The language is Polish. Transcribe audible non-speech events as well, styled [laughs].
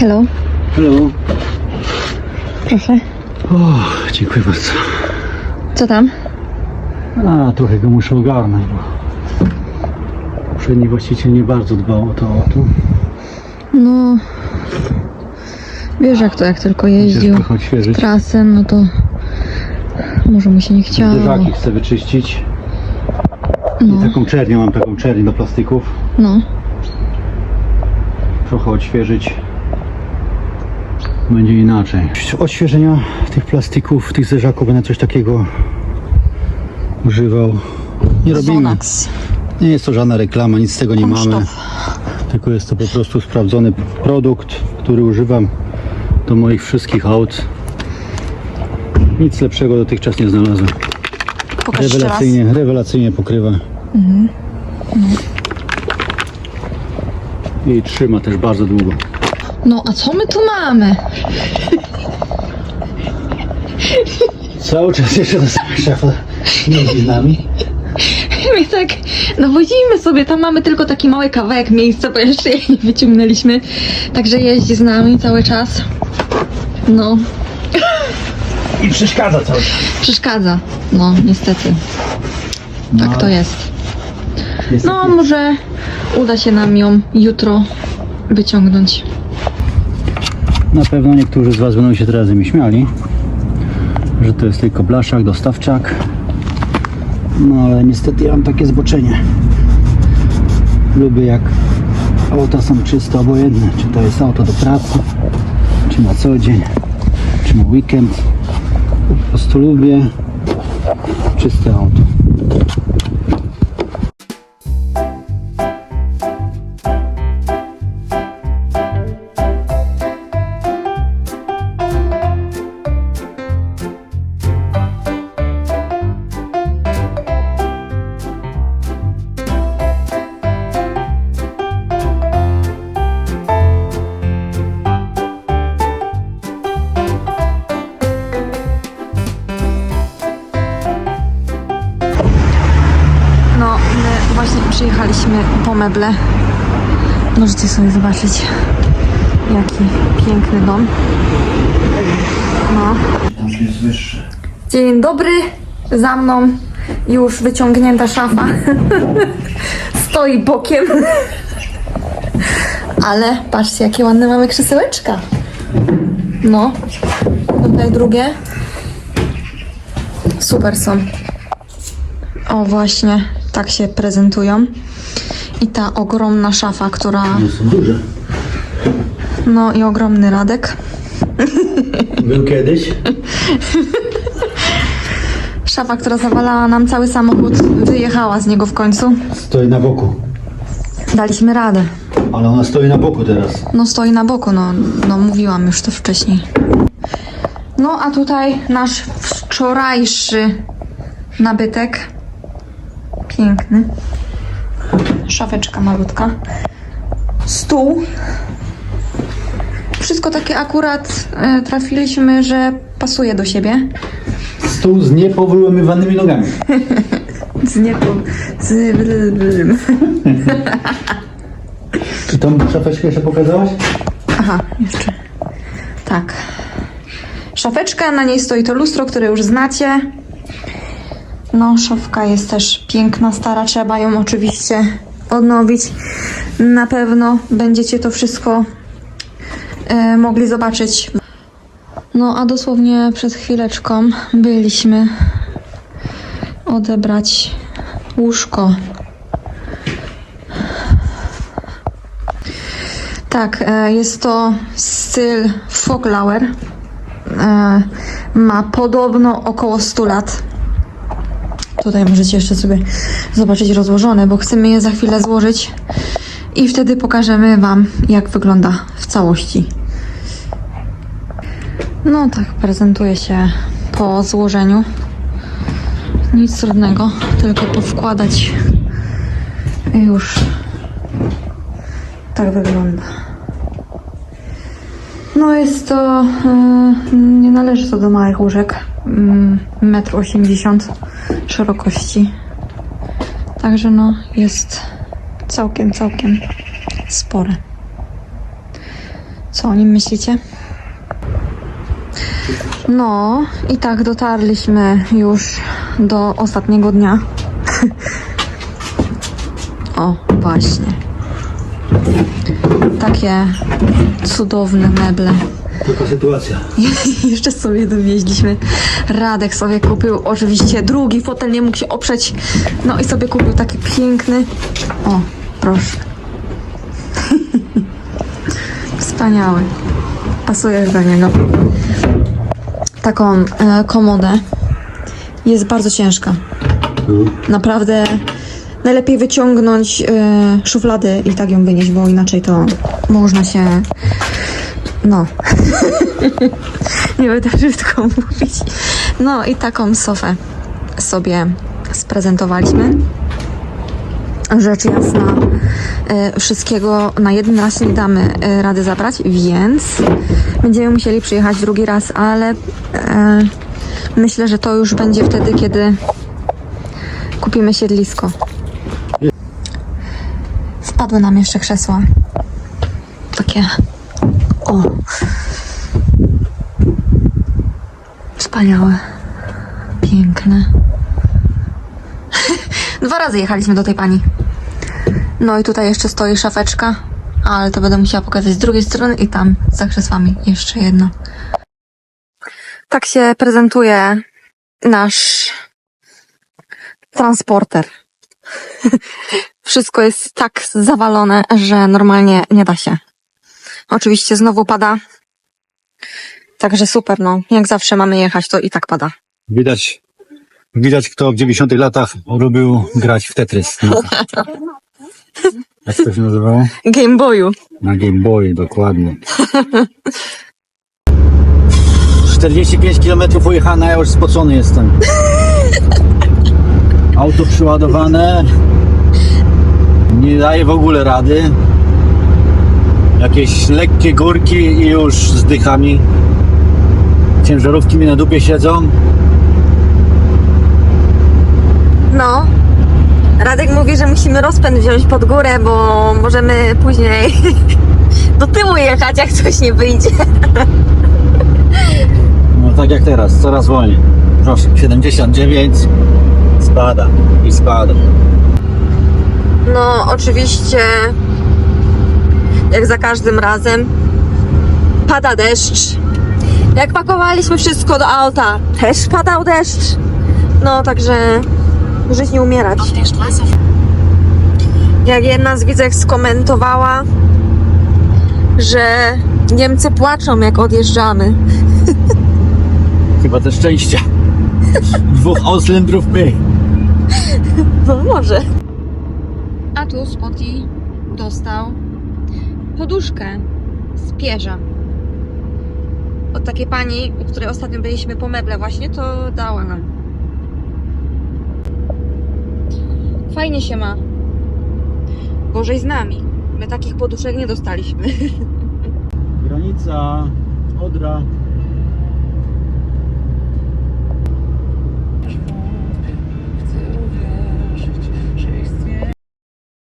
Hello, Hello. proszę. O, dziękuję bardzo. Co tam? A, trochę go muszę ogarnąć, bo poprzedni właściciel nie bardzo dbał o to auto. No, wiesz jak to, jak tylko jeździł trochę odświeżyć. trasę, no to może mu się nie chciało. Zderzaki chcę wyczyścić. No, I taką czernię, mam taką czernię do plastików. no, Trochę odświeżyć. Będzie inaczej. Odświeżenia tych plastików, tych zderzaków będę coś takiego używał. Nie robimy. Zonax. Nie jest to żadna reklama, nic z tego nie mamy. Tylko jest to po prostu sprawdzony produkt, który używam do moich wszystkich aut. Nic lepszego dotychczas nie znalazłem. Pokaż. Rewelacyjnie, rewelacyjnie pokrywa. I trzyma też bardzo długo. No, a co my tu mamy? Cały czas jeszcze ta sama szafa między nami. My tak nawodzimy sobie, tam mamy tylko taki mały kawałek miejsca, bo jeszcze jej nie wyciągnęliśmy. Także jeździ z nami cały czas. No, I przeszkadza cały czas. przeszkadza. No, niestety. Tak to jest. No, może uda się nam ją jutro wyciągnąć. Na pewno niektórzy z Was będą się teraz ze mnie śmiali, że to jest tylko blaszak, dostawczak. No ale niestety ja mam takie zboczenie. Lubię jak auta są czyste, obojętne, czy to jest auto do pracy, czy na co dzień, czy na weekend. Po prostu lubię czyste auto. Właśnie przyjechaliśmy po meble. Możecie sobie zobaczyć, jaki piękny dom. No. Dzień dobry, za mną już wyciągnięta szafa. [laughs] Stoi bokiem. Ale patrzcie, jakie ładne mamy krzesełeczka. No, tutaj drugie. Super są. O, właśnie, tak się prezentują. I ta ogromna szafa, która. Są duże. No i ogromny radek. [laughs] Był kiedyś. Szafa, która zawalała nam cały samochód, wyjechała z niego w końcu. Stoi na boku. Daliśmy radę. Ale ona stoi na boku teraz. No stoi na boku, no, no mówiłam już to wcześniej. No a tutaj nasz wczorajszy nabytek. Piękny. Szafeczka malutka. Stół. Wszystko takie akurat e, trafiliśmy, że pasuje do siebie. Stół z niepowyłamywanymi nogami. [laughs] Z niebo... Z... Czy tą szafeczkę jeszcze pokazałaś? Aha, jeszcze. Tak. Szafeczka, na niej stoi to lustro, które już znacie. No, szafka jest też piękna, stara, trzeba ją oczywiście odnowić. Na pewno będziecie to wszystko e, mogli zobaczyć. No, a dosłownie przed chwileczką byliśmy odebrać łóżko Tak, e, jest to styl Foglauer. E, Ma podobno około 100 lat. Tutaj możecie jeszcze sobie zobaczyć rozłożone, bo chcemy je za chwilę złożyć i wtedy pokażemy Wam, jak wygląda w całości. No tak, prezentuje się po złożeniu. Nic trudnego, tylko powkładać i już tak wygląda. No jest to, e, nie należy to do małych łóżek, mm, 1,80 m szerokości. Także no jest całkiem, całkiem spore. Co o nim myślicie? No i tak dotarliśmy już do ostatniego dnia. [laughs] o, właśnie. Takie cudowne meble. Taka sytuacja. [laughs] Jeszcze sobie dowieźliśmy. Radek sobie kupił oczywiście drugi fotel, nie mógł się oprzeć. No i sobie kupił taki piękny. O, proszę. [laughs] Wspaniały. Pasujesz do niego. Taką e, komodę. Jest bardzo ciężka. Naprawdę najlepiej wyciągnąć e, szuflady i tak ją wynieść, bo inaczej to można się. No. [laughs] Nie będę brzydko mówić. No i taką sofę sobie sprezentowaliśmy. Rzecz jasna, e, wszystkiego na jeden raz nie damy e, rady zabrać, więc będziemy musieli przyjechać drugi raz, ale e, myślę, że to już będzie wtedy, kiedy kupimy siedlisko. Spadły nam jeszcze krzesła. Takie. O. Wspaniałe. Piękne. [laughs] Dwa razy jechaliśmy do tej pani. No i tutaj jeszcze stoi szafeczka, ale to będę musiała pokazać z drugiej strony i tam za krzesłami jeszcze jedno. Tak się prezentuje nasz transporter. [laughs] Wszystko jest tak zawalone, że normalnie nie da się. Oczywiście znowu pada. Także super, no. Jak zawsze mamy jechać, to i tak pada. Widać, widać kto w 90 latach lubił grać w Tetris. No. [laughs] Jak to się nazywało? Game Boyu. Na Game Boy, dokładnie. 45 km ujechane, ja już spocony jestem. [laughs] Auto przyładowane. Nie daje w ogóle rady. Jakieś lekkie górki i już z dychami. Ciężarówki mi na dupie siedzą. No. Radek mówi, że musimy rozpęd wziąć pod górę, bo możemy później [laughs] do tyłu jechać, jak coś nie wyjdzie. No tak jak teraz, coraz wolniej. Proszę, 79 spada i spada. No, oczywiście, jak za każdym razem, pada deszcz. Jak pakowaliśmy wszystko do auta, też padał deszcz. No, także żyć nie umierać. Jak jedna z widzek skomentowała, że Niemcy płaczą, jak odjeżdżamy. [laughs] Chyba ze szczęścia. Dwóch Auslendrów my. No może. A tu Spotty dostał poduszkę z pierza. Od takiej pani, u której ostatnio byliśmy po meble właśnie, to dała nam. Fajnie się ma. Gorzej z nami. My takich poduszek nie dostaliśmy. [laughs] Granica, Odra.